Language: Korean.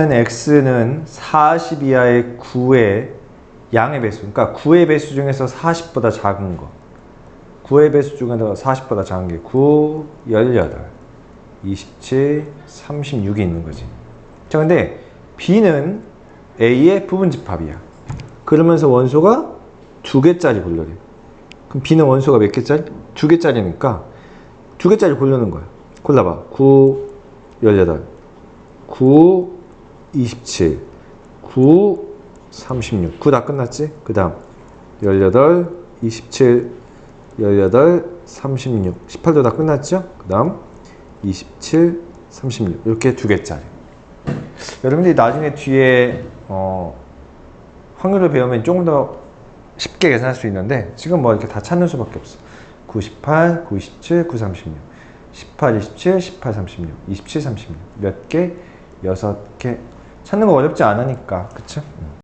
x는 40 이하의 9의 양의 배수. 그러니까 9의 배수 중에서 40보다 작은 거. 9의 배수 중에서 40보다 작은 게 9, 18, 27, 36이 있는 거지. 자, 근데 b는 a의 부분집합이야. 그러면서 원소가 두 개짜리 골라래. 그럼 b는 원소가 몇 개짜리? 두 개짜리니까 두 개짜리 고르는 거야. 골라봐. 9, 18, 9, 27, 9, 36. 9 다 끝났지? 그 다음 18, 27, 18, 36. 18도 다 끝났죠? 그 다음 27, 36. 이렇게 두 개짜리. 여러분들이 나중에 뒤에 어, 확률을 배우면 조금 더 쉽게 계산할 수 있는데 지금 뭐 이렇게 다 찾는 수밖에 없어. 98, 97, 9, 36. 18, 27, 18, 36. 27, 36. 몇 개? 여섯 개. 찾는 거 어렵지 않으니까. 그쵸? 음.